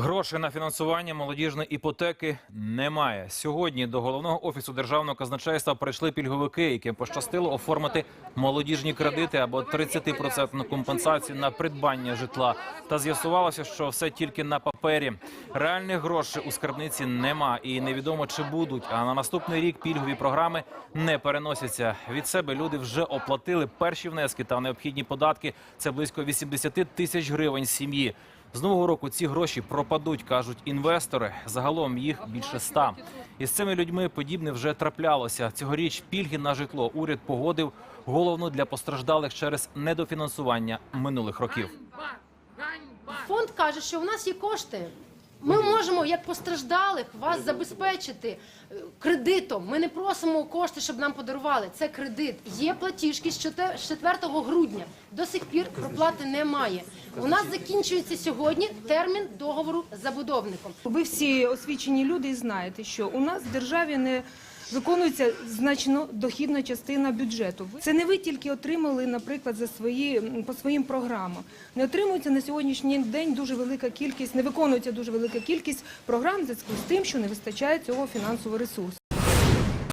Грошей на фінансування молодіжної іпотеки немає. Сьогодні до головного офісу державного казначейства прийшли пільговики, яким пощастило оформити молодіжні кредити або 30% компенсацію на придбання житла. Та з'ясувалося, що все тільки на папері. Реальних грошей у скарбниці нема, і невідомо чи будуть. А на наступний рік пільгові програми не переносяться. Від себе люди вже оплатили перші внески та необхідні податки. Це близько 80 тисяч гривень сім'ї. З нового року ці гроші пропадуть, кажуть інвестори. Загалом їх більше ста. І з цими людьми подібне вже траплялося. Цьогоріч пільги на житло уряд погодив головно для постраждалих через недофінансування минулих років. Фонд каже, що у нас є кошти. Ми можемо, як постраждалих, вас забезпечити е, кредитом. Ми не просимо кошти, щоб нам подарували. Це кредит. Є платіжки з 4 з 4 грудня. До сих пір проплати немає. У нас закінчується сьогодні термін договору з забудовником. Ви всі освічені люди і знаєте, що у нас в державі не виконується значно дохідна частина бюджету. Це не ви тільки отримали, наприклад, за свої по своїм програмам. Не отримується на сьогоднішній день дуже велика кількість, не виконується дуже велика кількість програм зв'язку з тим, що не вистачає цього фінансового ресурсу.